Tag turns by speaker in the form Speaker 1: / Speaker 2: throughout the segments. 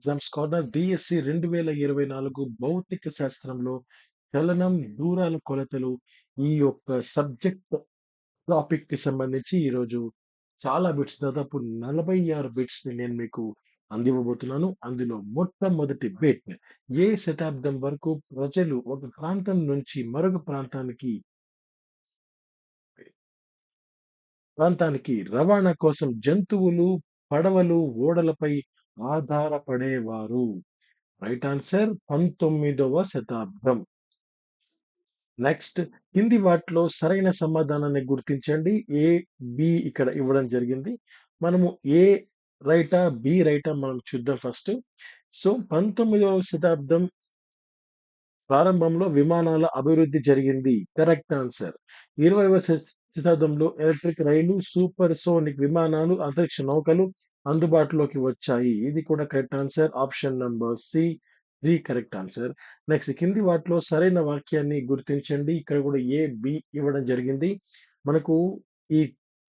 Speaker 1: Exams corner DSC 2024 భౌతిక శాస్త్రంలో చలనం, దూరాల కొలతలు ఈ యొక్క సబ్జెక్ట్ టాపిక్‌కి సంబంధించి ఈరోజు చాలా బిట్స్ దాదాపు 46 బిట్స్‌ని నేను మీకు అందివ్వబోతున్నాను. అందులో మొట్టమొదటి బిట్ ఏ శతాబ్దం వరకు ప్రజలు ఒక ప్రాంతం నుంచి మరొక ప్రాంతానికి ప్రాంతానికి రవాణా కోసం జంతువులు, పడవలు, ఓడలపై ఆధారపడేవారు? రైట్ ఆన్సర్ 19వ శతాబ్దం. నెక్స్ట్ కింది వాటిలో సరైన సమాధానాన్ని గుర్తించండి. ఏ, బి ఇక్కడ ఇవ్వడం జరిగింది. మనము ఏ రైటా? బి రైటా? మనం చూద్దాం ఫస్ట్. సో 19వ శతాబ్దం ప్రారంభంలో విమానాల అభివృద్ధి జరిగింది. Correct answer. 20వ శ శతాబ్దంలో ఎలక్ట్రిక్ రైలు, సూపర్ సోనిక్ విమానాలు, అంతరిక్ష నౌకలు అందుబాటులోకి వచ్చాయి. ఇది కూడా correct answer. Option number C 3 correct answer. Next కింది వాటిలో సరైన వాక్యాన్ని గుర్తించండి. ఇక్కడ కూడా ఏ, బి ఇవ్వడం జరిగింది. మనకు ఈ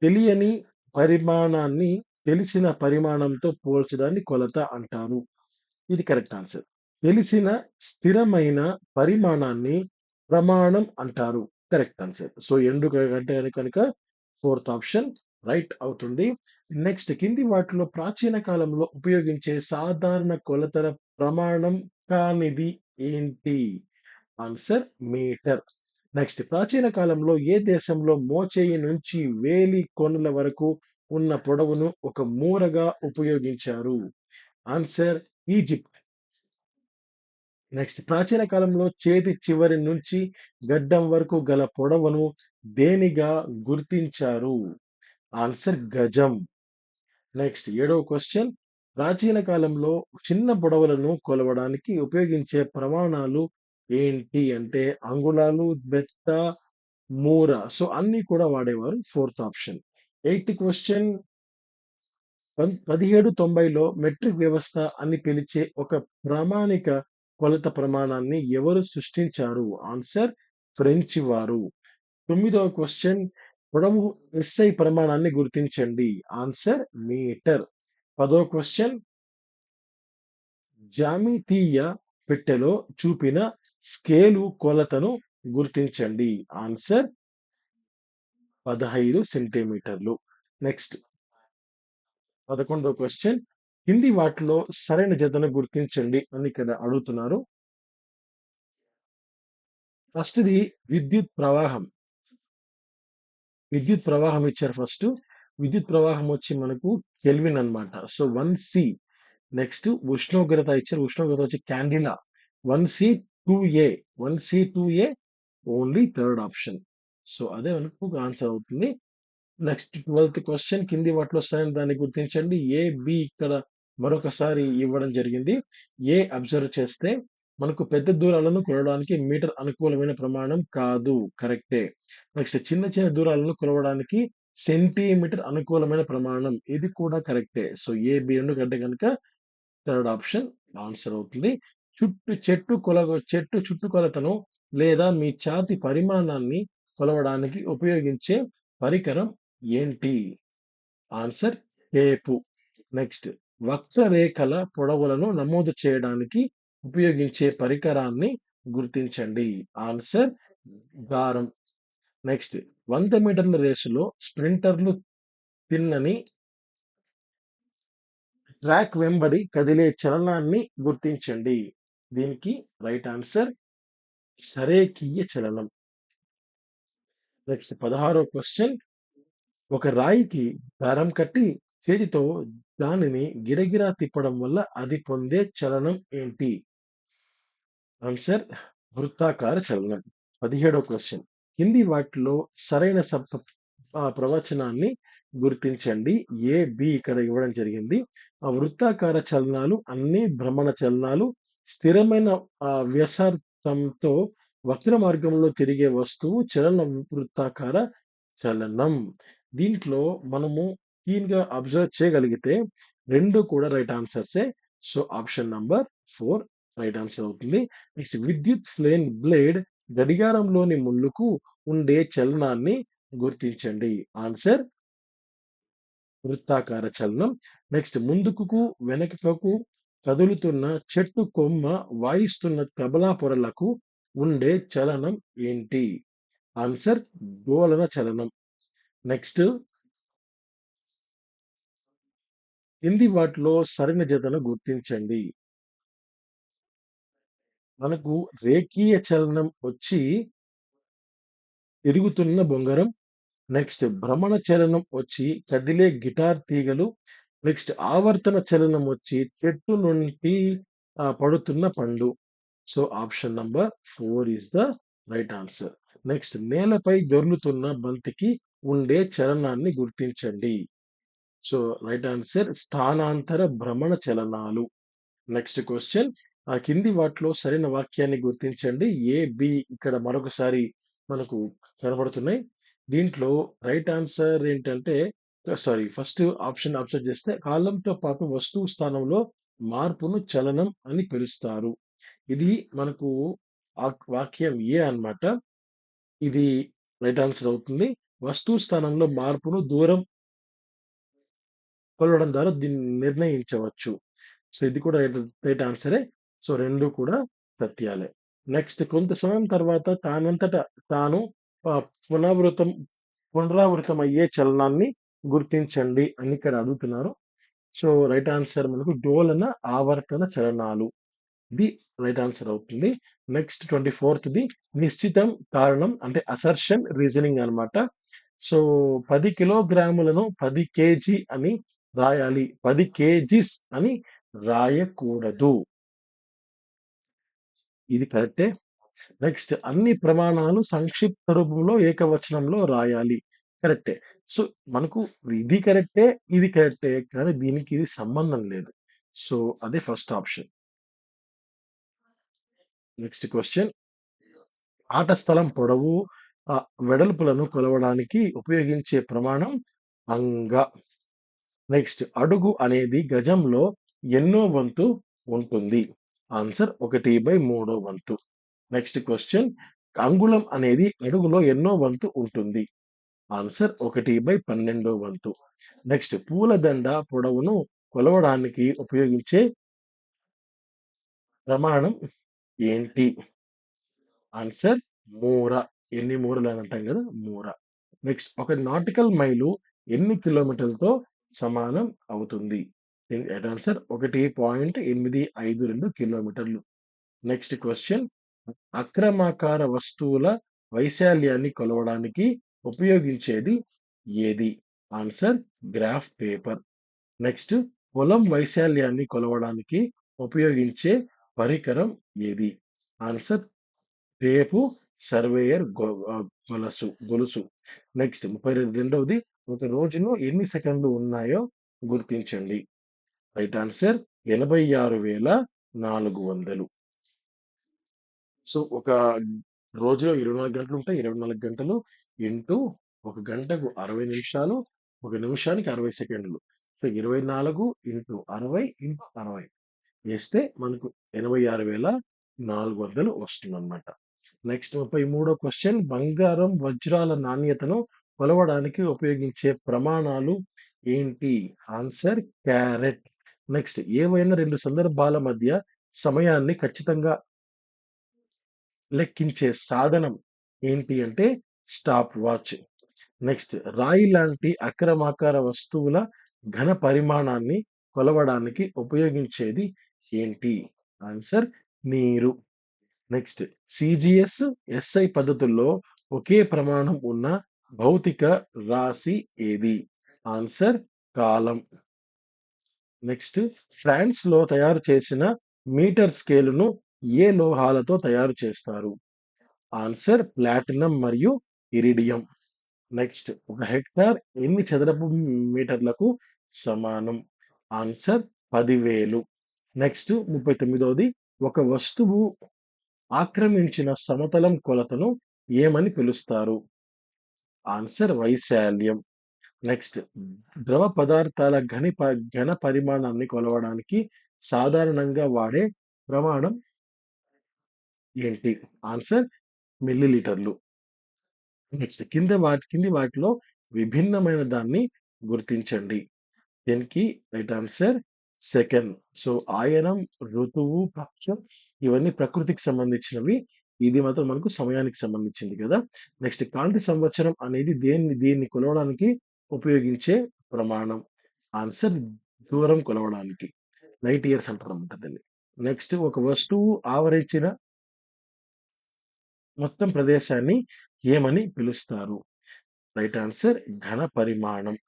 Speaker 1: తెలియని పరిమాణాన్ని తెలిసిన పరిమాణంతో పోల్చడాన్ని కొలత అంటారు. ఇది కరెక్ట్ ఆన్సర్. తెలిసిన స్థిరమైన పరిమాణాన్ని ప్రమాణం అంటారు. Correct answer. సో ఎందుకంటే కనుక ఫోర్త్ ఆప్షన్ రైట్ అవుతుంది. నెక్స్ట్ కింది వాటిలో ప్రాచీన కాలంలో ఉపయోగించే సాధారణ కొలతల ప్రమాణం కానిది ఏంటి? Answer metre. నెక్స్ట్ ప్రాచీన కాలంలో ఏ దేశంలో మోచేయి నుంచి వేలి కొనల వరకు ఉన్న పొడవును ఒక మూరగా ఉపయోగించారు? Answer Egypt. నెక్స్ట్ ప్రాచీన కాలంలో చేతి చివరి నుంచి గడ్డం వరకు గల పొడవును దేనిగా గుర్తించారు? ఆన్సర్ గజం. నెక్స్ట్ ఏడవ క్వశ్చన్ ప్రాచీన కాలంలో చిన్న బుడవలను కొలవడానికి ఉపయోగించే ప్రమాణాలు ఏంటి? అంటే అంగుళాలు, బెత్త, మూర. సో అన్నీ కూడా వాడేవారు. Fourth option. ఎయిత్ క్వశ్చన్ పం 1790లో మెట్రిక్ వ్యవస్థ అని పిలిచే ఒక ప్రామాణిక కొలత ప్రమాణాన్ని ఎవరు సృష్టించారు? ఆన్సర్ ఫ్రెంచ్ వారు. తొమ్మిదవ క్వశ్చన్ పొడవు ఎస్ఐ ప్రమాణాన్ని గుర్తించండి. Answer metre. పదో క్వశ్చన్ జ్యామితీయ పెట్టెలో చూపిన స్కేలు కొలతను గుర్తించండి. ఆన్సర్ 15 సెంటీమీటర్లు. నెక్స్ట్ పదకొండో క్వశ్చన్ కింది వాటిలో సరైన జతను గుర్తించండి అని ఇక్కడ అడుగుతున్నారు. ఫస్ట్‌ది విద్యుత్ ప్రవాహం. విద్యుత్ ప్రవాహం ఇచ్చారు ఫస్ట్ విద్యుత్ ప్రవాహం వచ్చి మనకు కెల్విన్ అన్నమాట. So one C. నెక్స్ట్ ఉష్ణోగ్రత ఇచ్చారు. ఉష్ణోగ్రత వచ్చి candela. One C two A. One C two A only third option. So అదే మనకు ఆన్సర్ అవుతుంది. నెక్స్ట్ ట్వెల్త్ క్వశ్చన్ కింది వాటిలో వస్తాయని దాన్ని గుర్తించండి. ఏ, బి ఇక్కడ మరొకసారి ఇవ్వడం జరిగింది. ఏ అబ్జర్వ్ చేస్తే మనకు పెద్ద దూరాలను కొలవడానికి మీటర్ అనుకూలమైన ప్రమాణం కాదు. కరెక్టే. నెక్స్ట్ చిన్న చిన్న దూరాలను కొలవడానికి సెంటీమీటర్ అనుకూలమైన ప్రమాణం. ఇది కూడా కరెక్టే. సో ఏ, బి రెండు కంటే కనుక థర్డ్ ఆప్షన్ ఆన్సర్ అవుతుంది. చుట్టు చెట్టు కొలవ చెట్టు చుట్టుకొలతను లేదా మీ ఛాతి పరిమాణాన్ని కొలవడానికి ఉపయోగించే పరికరం ఏంటి? Answer tape. నెక్స్ట్ వక్రరేఖల పొడవులను నమోదు చేయడానికి ఉపయోగించే పరికరాన్ని గుర్తించండి. ఆన్సర్ దారం. నెక్స్ట్ వంద మీటర్ల రేసులో స్ప్రింటర్లు తిన్నని ట్రాక్ వెంబడి కదిలే చలనాన్ని గుర్తించండి. దీనికి రైట్ ఆన్సర్ సరేకీయ చలనం. నెక్స్ట్ పదహారో క్వశ్చన్ ఒక రాయికి దారం కట్టి చేతితో దానిని గిరగిరా తిప్పడం వల్ల అది పొందే చలనం ఏంటి? ఆన్సర్ వృత్తాకార చలనం. పదిహేడో క్వశ్చన్ కింది వాటిలో సరైన సప్ ప్రవచనాన్ని గుర్తించండి. ఏ, బి ఇక్కడ ఇవ్వడం జరిగింది. ఆ వృత్తాకార చలనాలు అన్ని భ్రమణ చలనాలు. స్థిరమైన వ్యసార్థంతో వక్ర మార్గంలో తిరిగే వస్తువు చలన వృత్తాకార చలనం. దీంట్లో మనము క్లీన్‌గా అబ్జర్వ్ చేయగలిగితే రెండు కూడా right ఆన్సర్సే. So option number four right answer అవుతుంది. నెక్స్ట్ విద్యుత్ ఫ్లేన్ బ్లేడ్ గడియారంలోని ముళ్ళుకు ఉండే చలనాన్ని గుర్తించండి. ఆన్సర్ వృత్తాకార చలనం. నెక్స్ట్ ముందుకు, వెనకకు కదులుతున్న చెట్టు కొమ్మ వాయిస్తున్న తబలా పొరలకు ఉండే చలనం ఏంటి ఆన్సర్ డోలన చలనం నెక్స్ట్ కింది వాటిలో సరైన జతను గుర్తించండి మనకు రేఖీయ చలనం వచ్చి తిరుగుతున్న బొంగరం నెక్స్ట్ భ్రమణ చలనం వచ్చి కదిలే గిటార్ తీగలు నెక్స్ట్ ఆవర్తన చలనం వచ్చి చెట్టు నుండి పడుతున్న పండు. So option number four is the right answer. Next నేలపై దొర్లుతున్న బంతికి ఉండే చలనాన్ని గుర్తించండి. సో రైట్ ఆన్సర్ స్థానాంతర భ్రమణ చలనాలు. నెక్స్ట్ క్వశ్చన్ ఆ కింది వాటిలో సరైన వాక్యాన్ని గుర్తించండి. ఏ బి ఇక్కడ మరొకసారి మనకు కనబడుతున్నాయి. దీంట్లో రైట్ ఆన్సర్ ఏంటంటే సారీ ఫస్ట్ ఆప్షన్ అబ్జర్వ్ చేస్తే కాలంతో పాటు వస్తువు స్థానంలో మార్పును చలనం అని పిలుస్తారు. ఇది మనకు వాక్యం ఏ అన్నమాట. ఇది రైట్ ఆన్సర్ అవుతుంది. వస్తువు స్థానంలో మార్పును దూరం కొలవడం ద్వారా దీన్ని నిర్ణయించవచ్చు. సో ఇది కూడా రైట్ రైట్ ఆన్సరే. సో రెండు కూడా సత్యాలే. నెక్స్ట్ కొంత సమయం తర్వాత తానంతట తాను పునరావృతం పునరావృతం అయ్యే చలనాన్ని గుర్తించండి అని ఇక్కడ అడుగుతున్నారు. సో రైట్ ఆన్సర్ మనకు డోలన ఆవర్తన చలనాలు. ఇది రైట్ ఆన్సర్ అవుతుంది. నెక్స్ట్ ట్వంటీ ఫోర్త్ ది నిశ్చితం కారణం అంటే అసర్షన్ రీజనింగ్ అనమాట సో పది కిలోగ్రాములను పది కేజీ అని రాయాలి. పది కేజీస్ అని రాయకూడదు. ఇది కరెక్టే. నెక్స్ట్ అన్ని ప్రమాణాలు సంక్షిప్త రూపంలో ఏకవచనంలో రాయాలి. కరెక్టే. సో మనకు ఇది కరెక్టే ఇది కరెక్టే కానీ దీనికి ఇది సంబంధం లేదు. సో అదే ఫస్ట్ ఆప్షన్. Next question. ఆట స్థలం పొడవు వెడల్పులను కొలవడానికి ఉపయోగించే ప్రమాణం అంగ. నెక్స్ట్ అడుగు అనేది గజంలో ఎన్నో వంతు ఉంటుంది. ఆన్సర్ ఒకటి బై మూడో వంతు. నెక్స్ట్ క్వశ్చన్ అంగుళం అనేది అడుగులో ఎన్నో వంతు ఉంటుంది? ఆన్సర్ ఒకటి బై పన్నెండో వంతు. నెక్స్ట్ పూలదండ పొడవును కొలవడానికి ఉపయోగించే ప్రమాణం ఏంటి? ఆన్సర్ మూర. ఎన్ని మూరలు అని అంటాం కదా మూర. నెక్స్ట్ ఒక నాటికల్ మైలు ఎన్ని కిలోమీటర్లతో సమానం అవుతుంది? ఆన్సర్ ఒకటి పాయింట్ ఎనిమిది ఐదు రెండు కిలోమీటర్లు. నెక్స్ట్ క్వశ్చన్ అక్రమాకార వస్తువుల వైశాల్యాన్ని కొలవడానికి ఉపయోగించేది ఏది? ఆన్సర్ గ్రాఫ్ పేపర్ నెక్స్ట్ పొలం వైశాల్యాన్ని కొలవడానికి ఉపయోగించే పరికరం ఏది? ఆన్సర్ రేపు సర్వేయర్ గొ- గొలుసు గొలుసు. నెక్స్ట్ ముప్పై రెండవది ఒక రోజులో ఎన్ని సెకండ్లు ఉన్నాయో గుర్తించండి. రైట్ ఆన్సర్ ఎనభై ఆరు వేల నాలుగు వందలు. సో ఒక రోజులో ఇరవై నాలుగు గంటలు ఉంటాయి. ఇరవై నాలుగు గంటలు ఇంటూ ఒక గంటకు అరవై నిమిషాలు ఒక నిమిషానికి అరవై సెకండ్లు. సో ఇరవై నాలుగు ఇంటూ అరవై ఇంటూ అరవై వేస్తే మనకు ఎనభై ఆరు వేల నాలుగు వందలు వస్తుందన్నమాట. నెక్స్ట్ ముప్పై మూడో క్వశ్చన్. బంగారం వజ్రాల నాణ్యతను కొలవడానికి ఉపయోగించే ప్రమాణాలు ఏంటి? Answer carrot. నెక్స్ట్ ఏవైనా రెండు సందర్భాల మధ్య సమయాన్ని ఖచ్చితంగా లెక్కించే సాధనం ఏంటి అంటే స్టాప్ వాచ్. నెక్స్ట్ రాయి లాంటి అక్రమాకార వస్తువుల ఘన పరిమాణాన్ని కొలవడానికి ఉపయోగించేది ఏంటి? ఆన్సర్ నీరు. నెక్స్ట్ సిజిఎస్ ఎస్ఐ పద్ధతుల్లో ఒకే ప్రమాణం ఉన్న భౌతిక రాశి ఏది? ఆన్సర్ కాలం. నెక్స్ట్ ఫ్రాన్స్లో తయారు చేసిన మీటర్ స్కేలును ఏ లోహాలతో తయారు చేస్తారు? ఆన్సర్ ప్లాటినం మరియు ఇరిడియం. నెక్స్ట్ ఒక హెక్టార్ ఎన్ని చదరపు మీటర్లకు సమానం? ఆన్సర్ పదివేలు. నెక్స్ట్ ముప్పై తొమ్మిదవది ఒక వస్తువు ఆక్రమించిన సమతలం కొలతను ఏమని పిలుస్తారు? ఆన్సర్ వైశాల్యం. నెక్స్ట్ ద్రవ పదార్థాల ఘని ప- ఘన పరిమాణాన్ని కొలవడానికి సాధారణంగా వాడే ప్రమాణం ఏంటి ఆన్సర్ మిల్లీలీటర్లు నెక్స్ట్ కింద వాటి కింది వాటిలో విభిన్నమైన దాన్ని గుర్తించండి దీనికి రైట్ ఆన్సర్ సెకండ్. సో, ఆయనం, ఋతువు, పక్షం ఇవన్నీ ప్రకృతికి సంబంధించినవి. ఇది మాత్రం మనకు సమయానికి సంబంధించింది కదా! నెక్స్ట్ కాంతి సంవత్సరం అనేది దేన్ని దీన్ని కొలవడానికి ఉపయోగించే ప్రమాణం. ఆన్సర్ దూరం కొలవడానికి. లైట్ ఇయర్స్ అంటారన్నమాట దీన్ని. నెక్స్ట్ ఒక వస్తువు ఆవరించిన మొత్తం ప్రదేశాన్ని ఏమని పిలుస్తారు? రైట్ ఆన్సర్ ఘన పరిమాణం.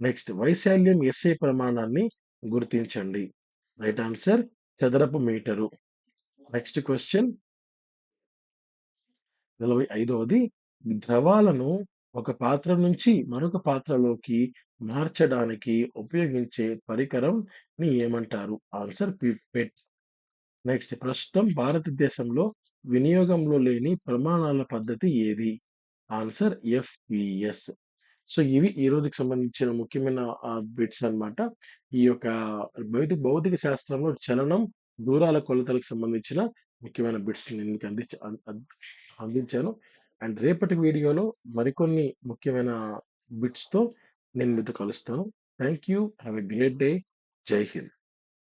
Speaker 1: నెక్స్ట్ వైశాల్యం ఎస్ఐ ప్రమాణాన్ని గుర్తించండి. రైట్ ఆన్సర్ చదరపు మీటరు. నెక్స్ట్ క్వెషన్ 45వది ద్రవాలను ఒక పాత్ర నుంచి మరొక పాత్రలోకి మార్చడానికి ఉపయోగించే పరికరంని ఏమంటారు? Answer pipette. నెక్స్ట్ ప్రస్తుతం భారతదేశంలో వినియోగంలో లేని ప్రమాణాల పద్ధతి ఏది? Answer FPS. సో, ఇవి ఈ రోజుకి సంబంధించిన ముఖ్యమైన బిట్స్ అన్నమాట. ఈ యొక్క బయట భౌతిక శాస్త్రంలో చలనం, దూరాల కొలతలకు సంబంధించిన ముఖ్యమైన బిట్స్ నేను మీకు అందించ అందించాను. అండ్ రేపటి వీడియోలో మరికొన్ని ముఖ్యమైన బిట్స్‌తో నేను మీతో కలుస్తాను. Thank you. Have a great day. జై హింద్.